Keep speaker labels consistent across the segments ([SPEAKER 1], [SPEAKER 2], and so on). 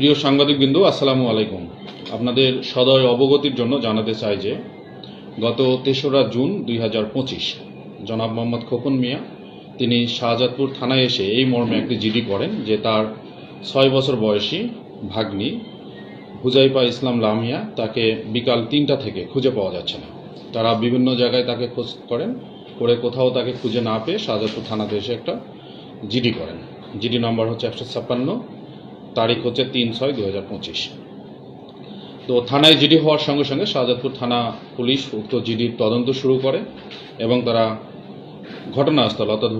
[SPEAKER 1] প্রিয় সাংবাদিকবৃন্দু, আসসালামু আলাইকুম। আপনাদের সদয় অবগতির জন্য জানাতে চাই যে, গত তেসরা জুন দুই হাজার পঁচিশ, জনাব মোহাম্মদ খোকন মিয়া, তিনি শাহজাদপুর থানায় এসে এই মর্মে একটি জিডি করেন যে তার ছয় বছর বয়সী ভাগ্নি হুজাইফা ইসলাম লামিয়া তাকে বিকাল তিনটা থেকে খুঁজে পাওয়া যাচ্ছে না। তারা বিভিন্ন জায়গায় তাকে খোঁজ করেন, করে কোথাও তাকে খুঁজে না পেয়ে শাহজাদপুর থানাতে এসে একটা জিডি করেন। জিডি নম্বর হচ্ছে একশো ছাপ্পান্ন তারিখ হচ্ছে তিন ছয় দু হাজার পঁচিশ। তো থানায় জিডি হওয়ার সঙ্গে সঙ্গে শাহজাদপুর থানা পুলিশ উক্ত জিডির তদন্ত শুরু করে এবং তারা ঘটনাস্থল অর্থাৎ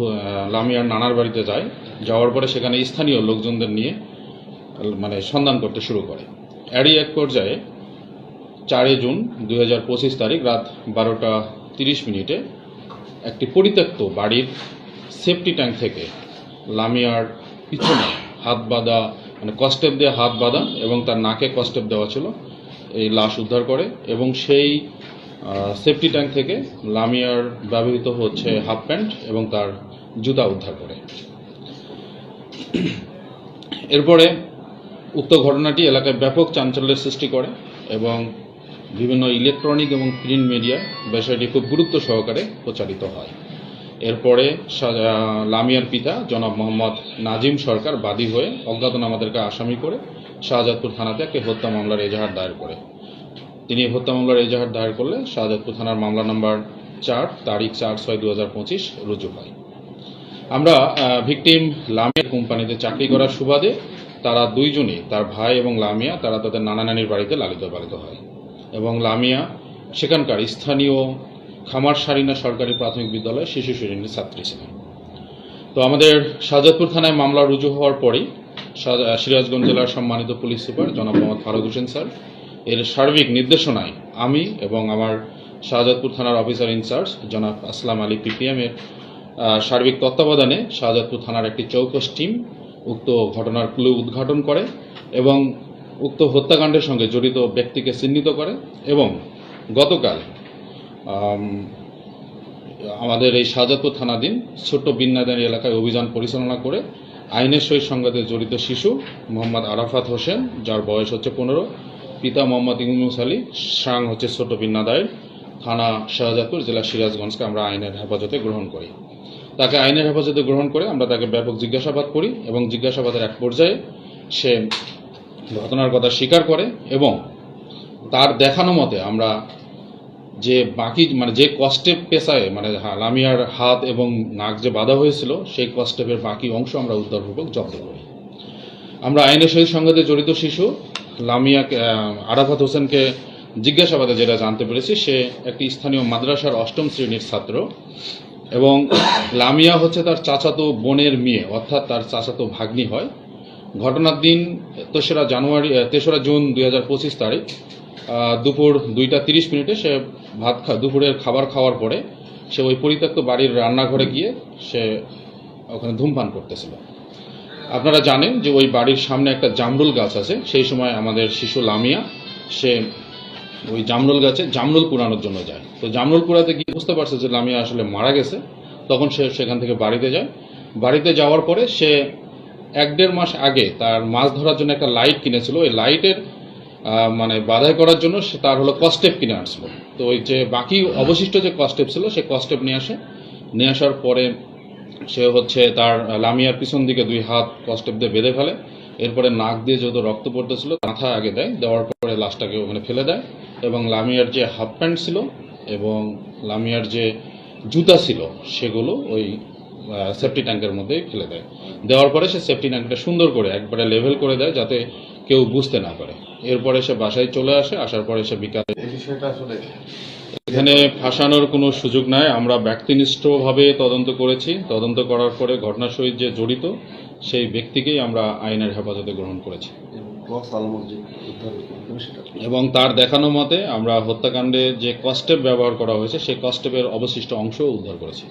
[SPEAKER 1] লামিয়ার নানার বাড়িতে যায়। যাওয়ার পরে সেখানে স্থানীয় লোকজনদের নিয়ে মানে সন্ধান করতে শুরু করে। এরই এক পর্যায়ে চারই জুন দুই হাজার পঁচিশ তারিখ রাত বারোটা তিরিশ মিনিটে একটি পরিত্যক্ত বাড়ির সেফটি ট্যাঙ্ক থেকে লামিয়ার পিছনে হাত বাঁধা মানে কষ্টেপ দিয়ে হাত বাঁধা এবং তার নাকে কষ্টেপ দেওয়া ছিল, এই লাশ উদ্ধার করে এবং সেই সেফটি ট্যাঙ্ক থেকে লামিয়ার ব্যবহৃত হচ্ছে হাফ প্যান্ট এবং তার জুতা উদ্ধার করে। এরপরে উক্ত ঘটনাটি এলাকায় ব্যাপক চাঞ্চল্যের সৃষ্টি করে এবং বিভিন্ন ইলেকট্রনিক এবং প্রিন্ট মিডিয়ায় বিষয়টি খুব গুরুত্ব সহকারে প্রচারিত হয়। এরপরে লামিয়ার পিতা জনাব মোহাম্মদ নাজিম সরকার বাদী হয়ে অজ্ঞাতনামাদেরকে আসামি করে শাহজাদপুর থানাতে একটি হত্যা মামলার এজাহার দায়ের করে। তিনি হত্যা মামলার এজাহার দায়ের করলে শাহজাদপুর থানার মামলা নম্বর চার, তারিখ চার ছয় দু রুজু হয়। আমরা ভিকটিম লামিয়ার কোম্পানিতে চাকরি করার সুবাদে তারা দুইজনই, তার ভাই এবং লামিয়া, তারা তাদের নানা নানির বাড়িতে লালিত পালিত হয়। এবং লামিয়া সেখানকার স্থানীয় খামার সারিনা সরকারি প্রাথমিক বিদ্যালয়ে শিশু শ্রেণির ছাত্রী ছিলেন। তো আমাদের শাহজাদপুর থানায় মামলা রুজু হওয়ার পরেই সিরাজগঞ্জ জেলার সম্মানিত পুলিশ সুপার জনাব মোহাম্মদ ফারুক হোসেন স্যার, এর সার্বিক নির্দেশনায় আমি এবং আমার শাহজাদপুর থানার অফিসার ইনচার্জ জনাব আসলাম আলী পিপিএম এর সার্বিক তত্ত্বাবধানে শাহজাদপুর থানার একটি চৌকস টিম উক্ত ঘটনার ক্লু উদ্ঘাটন করে এবং উক্ত হত্যাকাণ্ডের সঙ্গে জড়িত ব্যক্তিকে চিহ্নিত করে এবং গতকাল আমাদের এই শাহজাদপুর থানাধীন ছোট্ট বিন্নাদান এলাকায় অভিযান পরিচালনা করে আইনের সহিত সংঘাতে জড়িত শিশু মোহাম্মদ আরাফাত হোসেন, যার বয়স হচ্ছে পনেরো, পিতা মোহাম্মদ ইউনুস আলী, সাং হচ্ছে ছোট বিন্নাদায়ের থানা শাহজাদপুর, জেলা সিরাজগঞ্জকে আমরা আইনের হেফাজতে গ্রহণ করি। তাকে আইনের হেফাজতে গ্রহণ করে আমরা তাকে ব্যাপক জিজ্ঞাসাবাদ করি এবং জিজ্ঞাসাবাদের এক পর্যায়ে সে ঘটনার কথা স্বীকার করে এবং তার দেখানো মতে আমরা যে বাকি মানে যে কষ্টেপ পেশায় মানে লামিয়ার হাত এবং নাক যে বাঁধা হয়েছিল, সেই কষ্টেপের বাকি অংশ আমরা উদ্ধারপূর্বক জব্দ করি। আমরা আইনের সহিত সংঘাতে জড়িত শিশু লামিয়া আরাফাত হোসেনকে জিজ্ঞাসাবাদে যেটা জানতে পেরেছি, সে একটি স্থানীয় মাদ্রাসার অষ্টম শ্রেণির ছাত্র এবং লামিয়া হচ্ছে তার চাচাতো বোনের মেয়ে, অর্থাৎ তার চাচাতো ভাগ্নি হয়। ঘটনার দিন তেসরা জানুয়ারি তেসরা জুন দুই হাজার পঁচিশ তারিখ দুপুর দুইটা তিরিশ মিনিটে সে ভাত দুপুরের খাবার খাওয়ার পরে সে ওই পরিত্যক্ত বাড়ির রান্নাঘরে গিয়ে সে ওখানে ধূমপান করতেছিল। আপনারা জানেন যে ওই বাড়ির সামনে একটা জামরুল গাছ আছে, সেই সময় আমাদের শিশু লামিয়া, সে ওই জামরুল গাছে জামরুল কুড়ানোর জন্য যায়। তো জামরুল কুড়াতে গিয়ে বুঝতে পারছে যে লামিয়া আসলে মারা গেছে। তখন সে সেখান থেকে বাড়িতে যায়। বাড়িতে যাওয়ার পরে সে এক দেড় মাস আগে তার মাছ ধরার জন্য একটা লাইট কিনেছিল। ওই লাইটের মানে বাধাই করার জন্য সে তার হলো কস্টেপ কিনে আসলো তো ওই যে বাকি অবশিষ্ট যে কস্টেপ ছিল, সে কস্টেপ নিয়ে আসে। নিয়ে আসার পরে সে হচ্ছে তার লামিয়ার পিছন দিকে দুই হাত কস্টেপ দিয়ে বেঁধে ফেলে। এরপরে নাক দিয়ে যত রক্ত পড়তেছিল, মাথা আগে দেয়, দেওয়ার পরে লাশটাকে ওখানে ফেলে দেয়। এবং লামিয়ার যে হাফ প্যান্ট ছিল এবং লামিয়ার যে জুতা ছিল, সেগুলো ওই সেফটি ট্যাঙ্কের মধ্যেই ফেলে দেয়। দেওয়ার পরে সে সেফটি ট্যাঙ্কটা সুন্দর করে একবারে লেভেল করে দেয়, যাতে কেউ বুঝতে না পারে। এরপরে সে বাসায় চলে আসে আসার পরে সে বিকালে এখানে ফাঁসানোর কোনো সুযোগ নাই। আমরা ব্যক্তিনিষ্ঠভাবে তদন্ত করেছি। তদন্ত করার পরে ঘটনার সহিত যে জড়িত সেই ব্যক্তিকেই আমরা আইনের হেফাজতে গ্রহণ করেছি। এবং তার দেখানো মতে আমরা হত্যাকাণ্ডে যে কস্টেপ ব্যবহার করা হয়েছে সেই কস্টেপের অবশিষ্ট অংশ উদ্ধার করেছি।